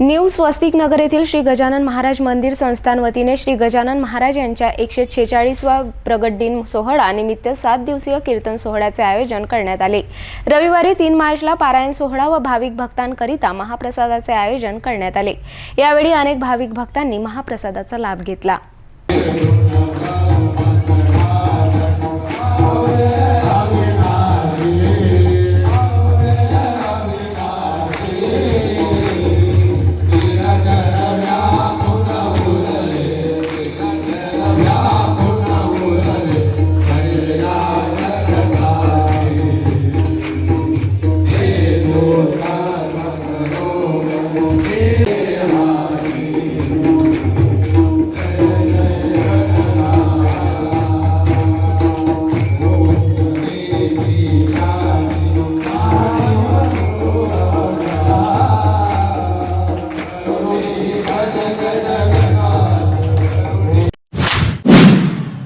New स्वस्तिक नगर येथील श्री गजानन महाराज मंदिर संस्थान वतीने श्री गजानन महाराज यांच्या एकशे छेचाळीसवा प्रगट दिन सोहळा निमित्त सात दिवसीय कीर्तन सोहळ्याचे आयोजन करण्यात आले. रविवारी तीन मार्चला पारायण सोहळा व भाविक भक्तांकरिता महाप्रसादाचे आयोजन करण्यात आले. यावेळी अनेक भाविक भक्तांनी महाप्रसादाचा लाभ घेतला.